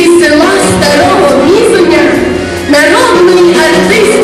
із села Старого Мізуня народний артистки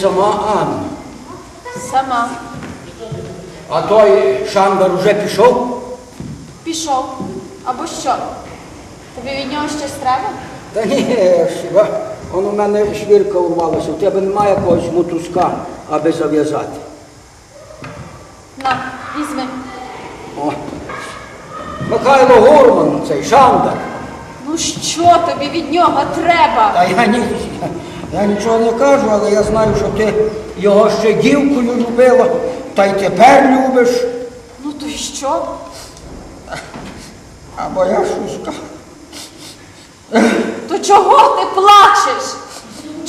сама Анна. Сама А той Шамбар уже пішов? пішов. Або що? Тобі від нього щось треба? Та ні, хіба. Он у мене швірка урвалася. У тебе немає якогось мотузка, аби зав'язати. На, візьми. О. Михайло Гурман, цей Шандар. Ну що тобі від нього треба? Та я, ні, я нічого не кажу, але я знаю, що ти його ще дівкою любила, та й тепер любиш. Ну то й що? Або я щось скажу. То чого ти плачеш?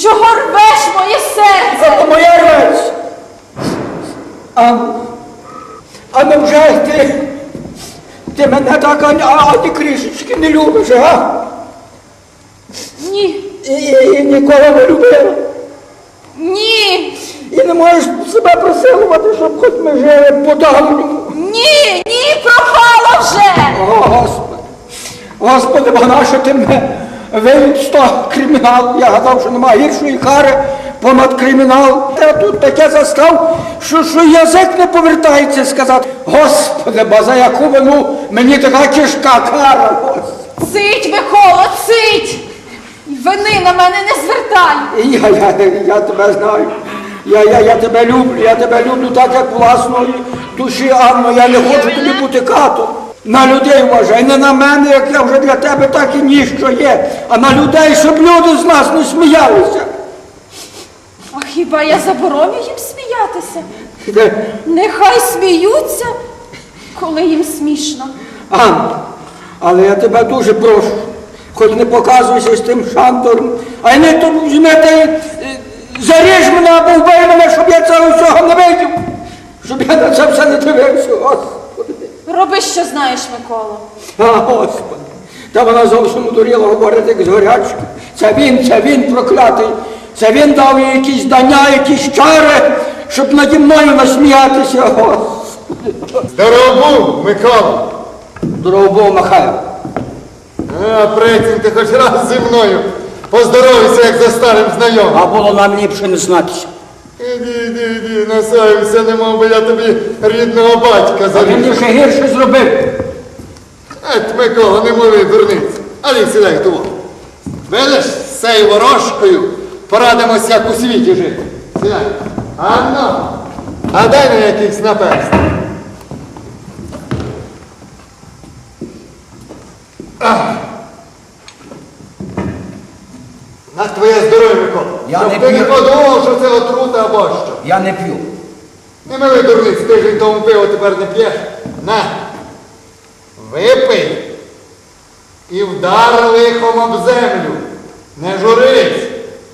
Чого рвеш моє серце? Це моя рець. А, а невже ти, ти мене так ані крішечки не любиш, а? Ні, І, ніколи не любила. ні, І не можеш себе присилувати, щоб хоч ми жили по-давньому. ні, ні, пропало вже! О, Господи. Господи, бо нащо ти мене вивів з того кримінал? Я гадав, що немає гіршої кари понад кримінал. Та тут таке застав, що, що язик не повертається сказати. Господи, бо за яку вину мені така тяжка кара. Господи. Цить, Миколо, цить! Вини на мене не звертай! Я, я, я тебе знаю. Я, я, я тебе люблю, я тебе люблю так, як власної душі, Анно. Я не хочу тобі бути катом. На людей вважай, не на мене, як я вже для тебе, так і ніщо є, а на людей, щоб люди з нас не сміялися. А хіба я забороню їм сміятися? Де- Нехай сміються, коли їм смішно. Анна, але я тебе дуже прошу, хоч не показуйся з тим шандором, а й не то візьми та е, заріж мене або вбий мене, щоб я цього всього не видів, щоб я на це все не дивився. Господи. Роби, що знаєш, Миколо. А, Господи, та вона зовсім одуріла говорити як з горячки. Це він, це він проклятий. Це він дав їй якісь дання, якісь чари, щоб наді мною насміятися. Господи. Здорово Микола. Здорово Михайло. А, притім, ти хоч раз зі мною. Поздоровайся, як за старим знайомим. А було нам ліпше не знатися. Іди, іди, іди, насаюся, не мов би я тобі рідного батька А він заріжу. ще гірше зробив. Ет, Микола, не мови дурниць. Алі, сідай того. Видиш, з цією ворожкою порадимось, як у світі жити. Сідай. Анно, а дай на якийсь наперст. На твоє здоров'я, Микола. Я Щоб не ти не п'ю. подумав, що це отрута або що. Я не п'ю. Не мили дурниць, тиждень тому пиво тепер не п'єш. На. Випий. І вдар лихом об землю. Не журись.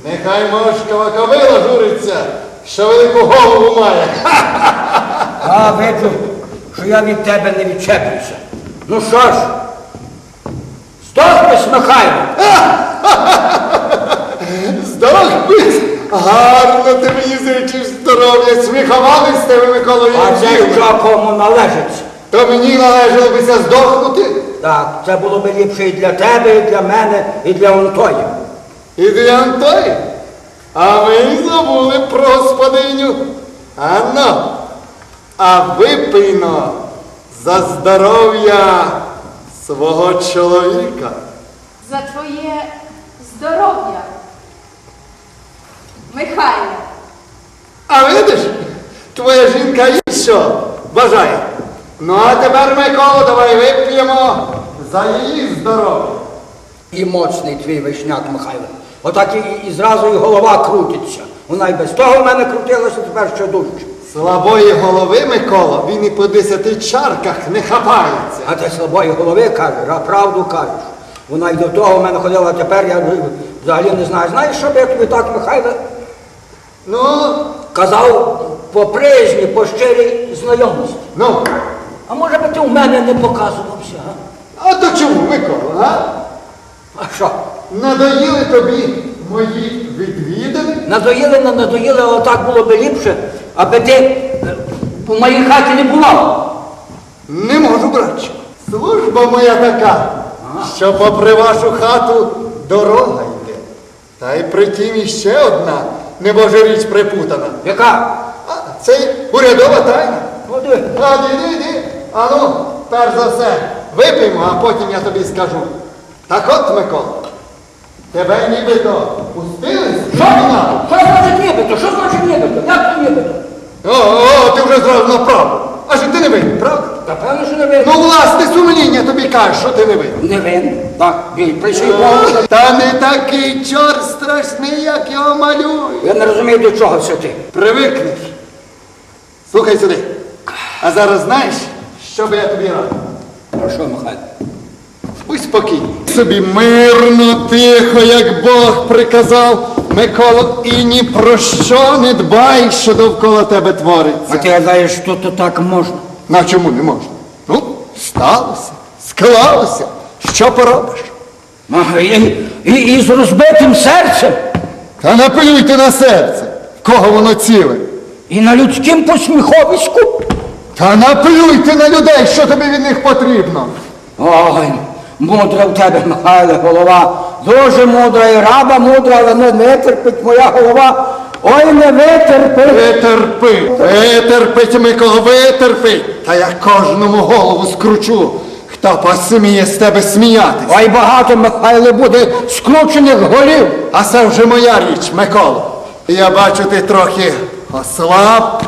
Нехай мошкова кобила журиться, що велику голову має. А виджу, що я від тебе не відчеплюся. Ну що ж, здохнеш, Михайло. Гарно ти мені зичиш здоров'я, сміховались з тебе, Микола А це що кому належить? То мені належало бися здохнути. Так, це було б ліпше і для тебе, і для мене, і для Онтоя. І для Антої. А ви й забули про господиню. Анно, а випийно за здоров'я свого чоловіка. За твоє здоров'я. Михайле, А видиш, твоя жінка і що бажає. Ну а тепер, Микола, давай вип'ємо за її здоров'я. І моцний твій вишняк, Михайло. Отак і, і зразу і голова крутиться. Вона й без того в мене крутилася, тепер ще дужче. Слабої голови, Микола, він і по десяти чарках не хапається. А ти слабої голови кажеш, а правду кажеш. Вона й до того в мене ходила, а тепер я взагалі не знаю. Знаєш, що б я тобі так, Михайло, Ну, казав по приязні, по щирій знайомості. ну, А може би ти у мене не показувався, а? а то чому, Микола, а? А що? Надоїли тобі мої відвідини? Надоїли, не надоїли, але так було би ліпше, аби ти е, у моїй хаті не була. Не можу, братче. Служба моя така, що попри вашу хату дорога йде. Та й притім іще одна небожа річ припутана. Яка? А, це урядова тайна. Ну, диви. А, іди, іди. А ну, перш за все, випиймо, а потім я тобі скажу. Так от, Микола, тебе нібито пустили з Що? криміналу? Що значить нібито? Що значить нібито? Як це нібито? О, о, ти вже зразу направо. Аж ти не винен, правда? Та певно, що не винен. Ну, власне сумління тобі каже, що ти не винен. Не винен. Так, біль, прийшли Богу. Та не такий чорт страшний, як його малюють. Я не розумію, до чого все ти. Привикнеш. Слухай сюди. А зараз знаєш, що би я тобі радив? Що, Михайло? Будь спокійний. Собі мирно, тихо, як Бог приказав, Миколо, і ні про що не дбай, що довкола тебе А ти гадаєш, що то так можна? На чому не можна? Ну, сталося, склалося. Що поробиш? Ага, і, і, і з розбитим серцем, Та наплюйте на серце, в кого воно ціле. і на людським посміховиську. Та наплюйте на людей, що тобі від них потрібно. Ой, мудра в тебе, Михайле, голова. Дуже мудра і раба мудра, але не витерпить моя голова. Ой, не витерпить. Витерпи, витерпить, Микола, витерпить. Та я кожному голову скручу, хто посміє з тебе сміятись. Ой, багато, Михайле, буде скручених голів. А це вже моя річ, Микола. Я бачу, ти трохи ослаб,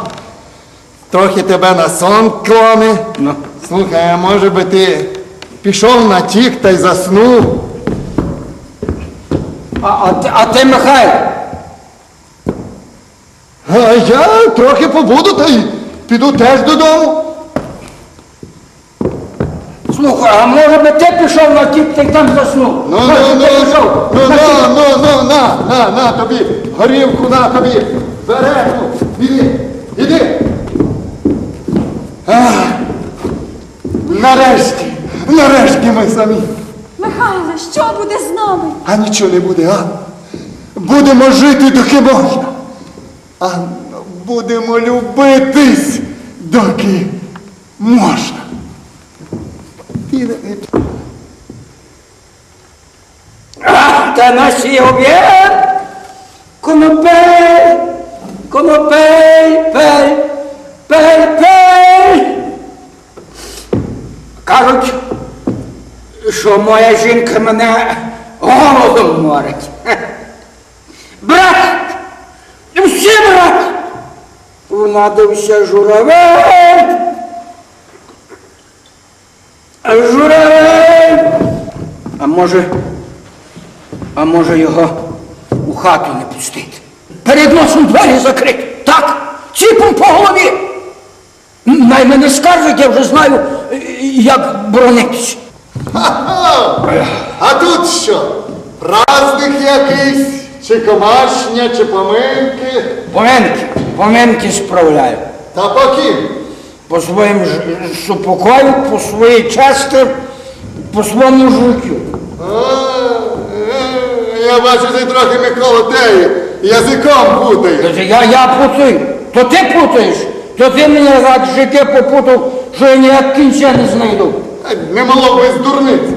трохи тебе на сон клоне. Ну. Слухай, а може би ти пішов на тік та й заснув? А, а, а ти, Михайло, А я трохи побуду та й піду теж додому. слухай, а може би ти пішов на тіп, ти там заснув? Ну, ну, ну, ну, пішов ну, ну, ну, ну, на, на, на тобі, горівку на тобі, берегу, іди, іди. Ах, нарешті, нарешті ми самі. Михайле, що буде з нами? А нічого не буде, а? Будемо жити, доки можна. А будемо любитись, доки можна. Та наші об'єд! Конопель! Конопель! Пель! Пель! Пель! Кажуть, що моя жінка мене голодом морить. Брат! Всі брат! Унадився журавель! Журавель! А може, а може його у хату не пустити? Перед носом двері закрити. Так, ціпом по голові. Най мене скаржить, я вже знаю, як боронитися. Ха-ха! А тут що? Праздник якийсь, чи комашня, чи поминки, Поминки, поминки справляю. та покім. По своїм ж- супокою, по своїй часті, по своєму життю. А, е, Я бачу, ти трохи Микола теє, язиком путає. Каже, Я, я путаю, то ти путаєш, то ти мені так життя попутав, що я ніяк кінця не знайду. Е, Не мало б без дурниць.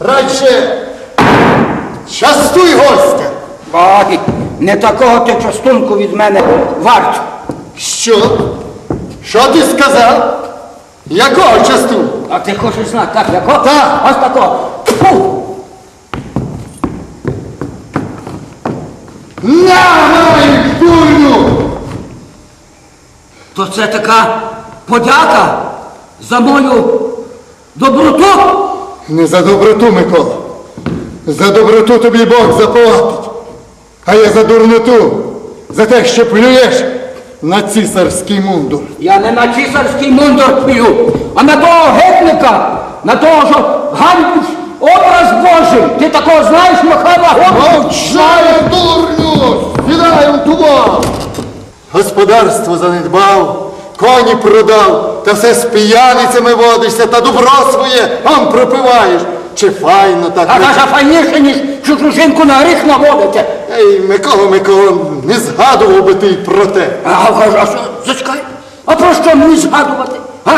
Радше частуй гостя. Ой, не такого ти частунку від мене варт. Що? Що ти сказав? Якого частунку? А ти хочеш знати, так, яко? Так. Ось тако. Фу! На, мають дурню! То це така подяка за мою доброту? Не за доброту, Микола. За доброту тобі Бог заплатить. А я за дурноту, за те, що плюєш на цісарський мундур. Я не на цісарський мундур п'ю, а на того гетника, на того, що ганьбиш образ Божий. Ти такого знаєш, Михайла? Мовчай, дурню! Сідай у! Господарство занедбав, коні продав, та все з п'яницями водишся, та добро своє он пропиваєш. Чи файно так? А каже файніше, ніж чужу жінку на гріх наводите. Ей, Микола, Микола, не згадував би ти й про те. А а зачекай, а про що мені згадувати? А?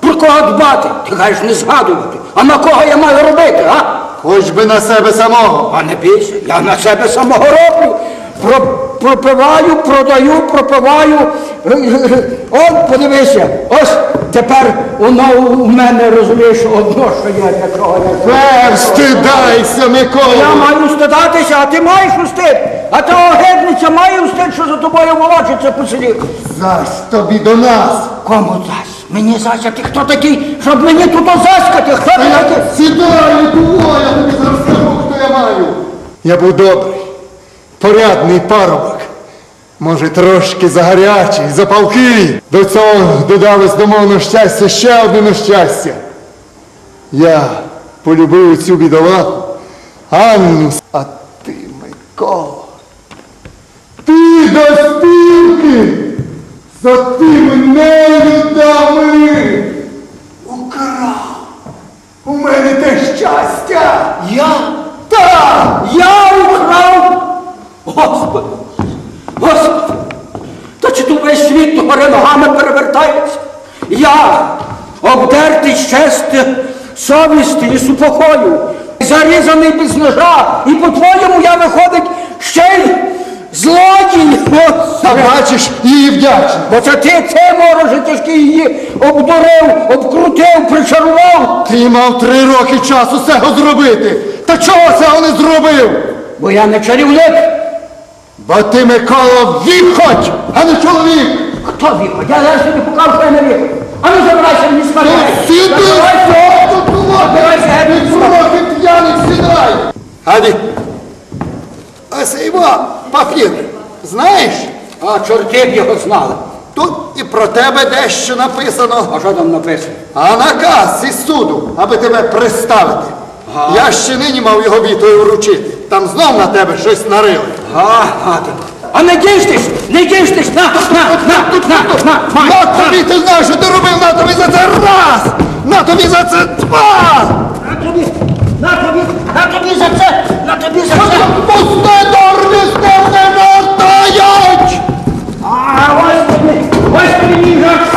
Про кого дбати? Ти кажеш не згадувати. А на кого я маю робити, а? Хоч би на себе самого. А не бійся, я на себе самого роблю. Про, пропиваю, продаю, пропиваю. Он, подивися, ось тепер воно у мене розумієш одно, що я для чого я. Е, встидайся, Я маю стидатися, а ти маєш устид. А та огидниця має устид, що за тобою волочиться по селі. Зась тобі до нас! Кому зась? Мені зась, а ти хто такий, щоб мені тут озаскати? Хто ти такий? Сідай, дуво, я тобі зараз скажу, хто я маю. Я був добрий, порядний парубок. Може, трошки загарячий, запалкий. До цього додалось до мого нещастя ще одне нещастя. Я полюбив цю бідолаху, Анну, а ти, Микола. Ти до спілки за тими нелюдами украв. У мене те щастя. Я? Так! Я украв? Господи! Господи! Та чи тут весь світ до гори ногами перевертається? Я, обдертий з совісті і супокою, зарізаний без ножа, і по-твоєму я виходить ще й злодій. Та бачиш, її вдячна. Бо це ти, це мороже тяжкий її обдурив, обкрутив, причарував. Ти мав три роки часу цього зробити. Та чого цього не зробив? Бо я не чарівник. Бо ти, Микола, віхоть, а не чоловік. Хто віхо? Я зараз тобі покажу, що я не віхо. А ну забирайся мені смертей. Сіди! Забирайся геть. Трохи п'яний сідай. Аді, ось його папір. Знаєш, А чорти б його знали. тут і про тебе дещо написано. А що там написано? А наказ із суду, аби тебе приставити. Я ще нині мав його вітою вручити. Там знов на тебе щось нарили. А, гати. А не діжтесь, не діжтесь, на, на, на, на, на, на, На тобі ти знаєш, що ти робив, на тобі за це раз! На тобі за це два! на тобі, на тобі, на тобі за це, на тобі за це. Пусти тебе не мотають! А, ось тобі, ось тобі мій гак.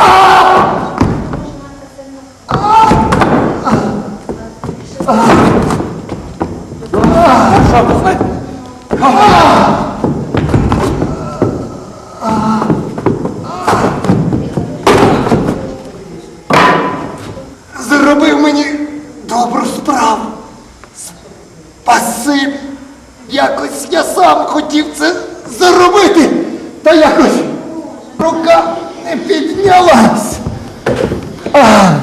all us. Ah.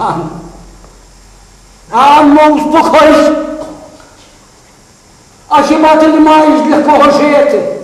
Анно, Анно, успокойся. А хіба ти не маєш для кого жити?